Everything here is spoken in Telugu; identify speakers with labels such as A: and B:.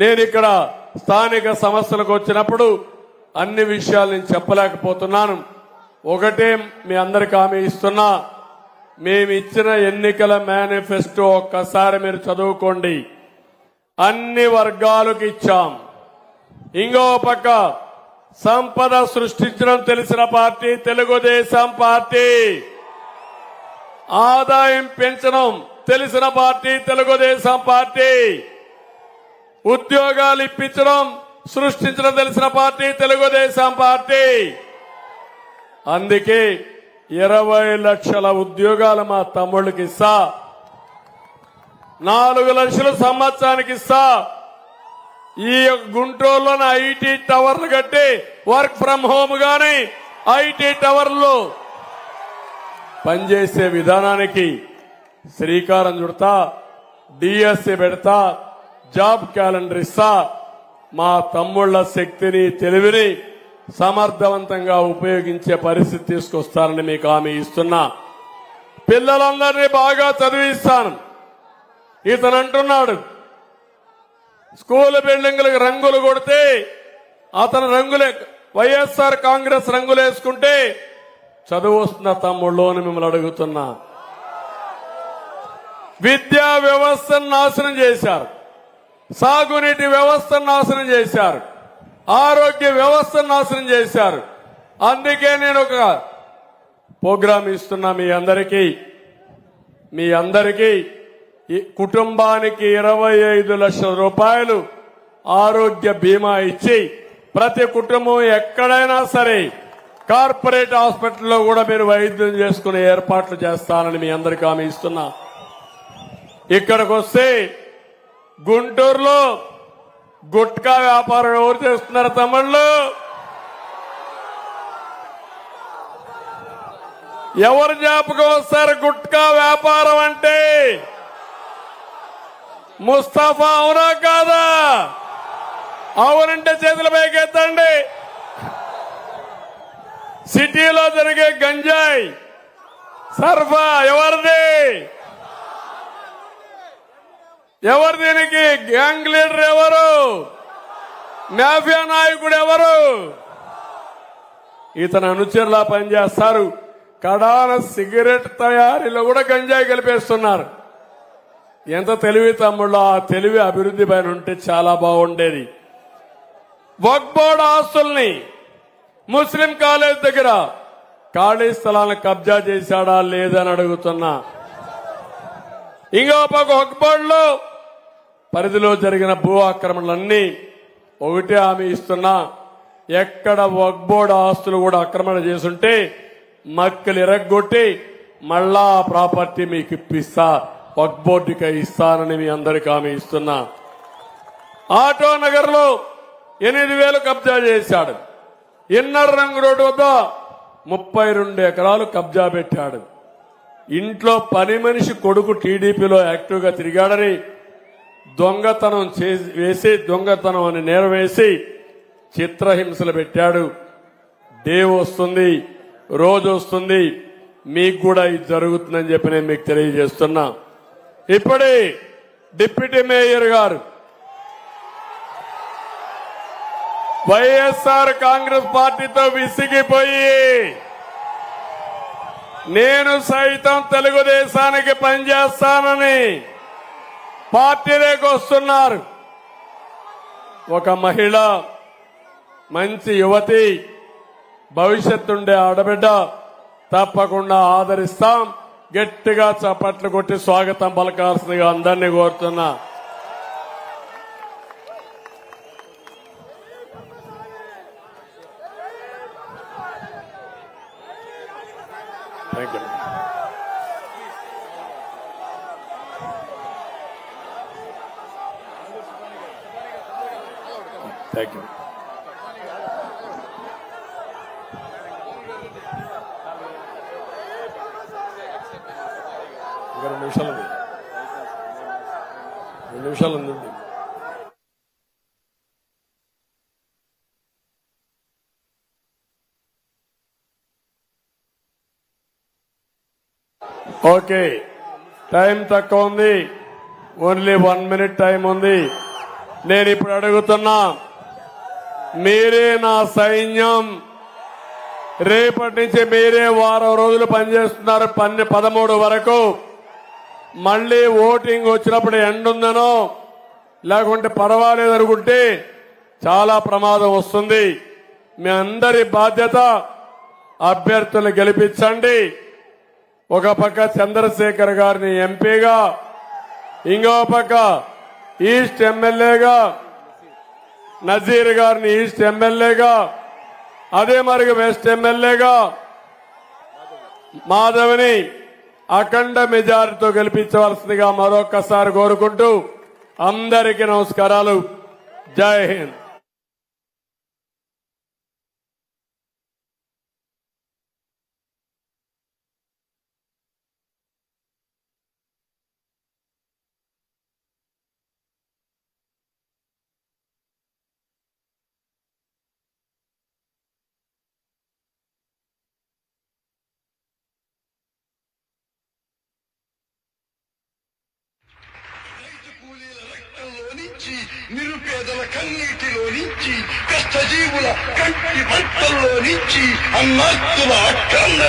A: నేను ఇక్కడ స్థానిక సమస్యలకు వచ్చినప్పుడు అన్ని విషయాలు నేను చెప్పలేకపోతున్నాను. ఒకటే మీ అందరికి హామీ ఇస్తున్నా మేము ఇచ్చిన ఎన్నికల మేనిఫెస్టో ఒక్కసారి మీరు చదువుకోండి. అన్ని వర్గాలకు ఇచ్చాం. ఇంకో పక్క సంపద సృష్టించడం తెలిసిన పార్టీ తెలుగుదేశం పార్టీ. ఆదాయం పెంచడం తెలిసిన పార్టీ తెలుగుదేశం పార్టీ. ఉద్యోగాలు ఇప్పించడం సృష్టించడం తెలిసిన పార్టీ తెలుగుదేశం పార్టీ. అందుకే ఇరవై లక్షల ఉద్యోగాలు మా తమ్ముళ్ళకి ఇస్తా. నాలుగు లక్షల సంవత్సరానికి ఇస్తా. ఈ యొక్క గుంటూరులోని ఐటీ టవర్లు కట్టి వర్క్ ఫ్రం హోమ్ గాని ఐటీ టవర్లు పనిచేసే విధానానికి శ్రీకారం చుడతా డిఎస్సి పెడతా జాబ్ క్యాలెండర్ ఇస్తా. మా తమ్ముళ్ళ శక్తిని తెలివిని సమర్థవంతంగా ఉపయోగించే పరిస్థితి తీసుకొస్తారని మీకు హామీ ఇస్తున్నా. పిల్లలందరినీ బాగా చదివిస్తాను. ఇతను అంటున్నాడు స్కూల్ బిల్డింగులకు రంగులు కొడితే అతను రంగులే వైఎస్ఆర్ కాంగ్రెస్ రంగులు వేసుకుంటే చదువు వస్తున్న తమ్ముళ్ళు అని మిమ్మల్ని అడుగుతున్నా. విద్యా వ్యవస్థను నాశనం చేశారు. సాగునీటి వ్యవస్థను నాశనం చేశారు. ఆరోగ్య వ్యవస్థను నాశనం చేశారు. అందుకే నేను ఒక ప్రోగ్రాం ఇస్తున్నా మీ అందరికీ. మీ అందరికీ కుటుంబానికి ఇరవై ఐదు లక్షల రూపాయలు ఆరోగ్య బీమా ఇచ్చి ప్రతి కుటుంబం ఎక్కడైనా సరే కార్పొరేట్ హాస్పిటల్లో కూడా మీరు వైద్యం చేసుకునే ఏర్పాట్లు చేస్తానని మీ అందరికీ హామీ ఇస్తున్నా. ఇక్కడికి వస్తే గుంటూరులో గుట్కా వ్యాపారం ఎవరు చేస్తున్నారు తమిళ్ళు ఎవరు జ్ఞాపకం వస్తారు గుట్కా వ్యాపారం అంటే? ముస్తఫా అవునా కాదా? అవునంటే చేతుల పైకెత్తండి సిటీలో జరిగే గంజాయి సర్ఫా ఎవరిది? ఎవరు దీనికి? గ్యాంగ్ లీడర్ ఎవరు? మాఫియా నాయకుడు ఎవరు? ఇతను అనుచరులా పనిచేస్తారు. కడాన సిగరెట్ తయారీలో కూడా గంజాయి కలిపేస్తున్నారు. ఎంత తెలివి తమ్ముళ్ళు ఆ తెలివి అభివృద్ధి పైన ఉంటే చాలా బాగుండేది. వక్బోర్డ్ ఆస్తుల్ని ముస్లిం కాలేజ్ దగ్గర ఖాళీ స్థలాన్ని కబ్జా చేశాడా లేదని అడుగుతున్నా. ఇంకో పక్క వక్బోర్డులో పరిధిలో జరిగిన భూ ఆక్రమణలన్నీ ఒకటే హామీ ఇస్తున్నా. ఎక్కడ వక్బోర్డ్ ఆస్తులు కూడా ఆక్రమణ చేసుంటే మక్కలు ఎరగొట్టి మళ్ళా ఆ ప్రాపర్టీ మీకు ఇప్పిస్తా. వక్బోర్డుకి ఇస్తానని మీ అందరికి హామీ ఇస్తున్నా. ఆటో నగర్లో ఎనిమిది వేలు కబ్జా చేశాడు. ఇన్నర్ రంగు రోడ్డు వద్ద ముప్పై రెండు ఎకరాలు కబ్జా పెట్టాడు. ఇంట్లో పని మనిషి కొడుకు టీడీపీలో యాక్టివ్గా తిరిగాడని దొంగతనం చేసి వేసి దొంగతనం అని నెరవేసి చిత్రహింసలు పెట్టాడు. డే వస్తుంది రోజు వస్తుంది మీకు కూడా ఇది జరుగుతుందని చెప్పి నేను మీకు తెలియజేస్తున్నా. ఇప్పుడే డిప్యూటీ మేయర్ గారు వైఎస్ఆర్ కాంగ్రెస్ పార్టీతో విసిగిపోయి నేను సైతం తెలుగుదేశానికి పనిచేస్తానని పార్టీలోకి వస్తున్నారు. ఒక మహిళ మంచి యువతి భవిష్యత్తుండే ఆడబిడ్డ తప్పకుండా ఆదరిస్తాం. గట్టిగా చప్పట్లు కొట్టి స్వాగతం పలకాల్సిందిగా అందరినీ కోరుతున్నా. థ్యాంక్ యూ థ్యాంక్ యూ ఇంకా రెండు నిమిషాలు ఉంది. రెండు నిమిషాలు ఓకే టైం తక్కువ ఉంది. ఓన్లీ వన్ మినిట్ టైం ఉంది. నేను ఇప్పుడు అడుగుతున్నా మీరే నా సైన్యం. రేపటి నుంచి మీరే వారం రోజులు పనిచేస్తున్నారు పన్నె పదమూడు వరకు. మళ్ళీ ఓటింగ్ వచ్చినప్పుడు ఎండుందనో ఉందనో లేకుంటే పర్వాలేదు అనుకుంటే చాలా ప్రమాదం వస్తుంది. మీ అందరి బాధ్యత అభ్యర్థులు గెలిపించండి. ఒక పక్క చంద్రశేఖర్ గారిని ఎంపీగా ఇంకో పక్క ఈస్ట్ ఎమ్మెల్యేగా నజీర్ గారిని ఈస్ట్ ఎమ్మెల్యేగా అదే మరి వెస్ట్ ఎమ్మెల్యేగా మాధవిని అఖండ మెజారిటీతో గెలిపించవలసిందిగా మరొక్కసారి కోరుకుంటూ అందరికీ నమస్కారాలు. జై హింద్.
B: నిరుపేదల కన్నీటిలో నుంచి కష్టజీవుల కంటి మంటల్లో నుంచి అన్నాత్తుల అక్రంద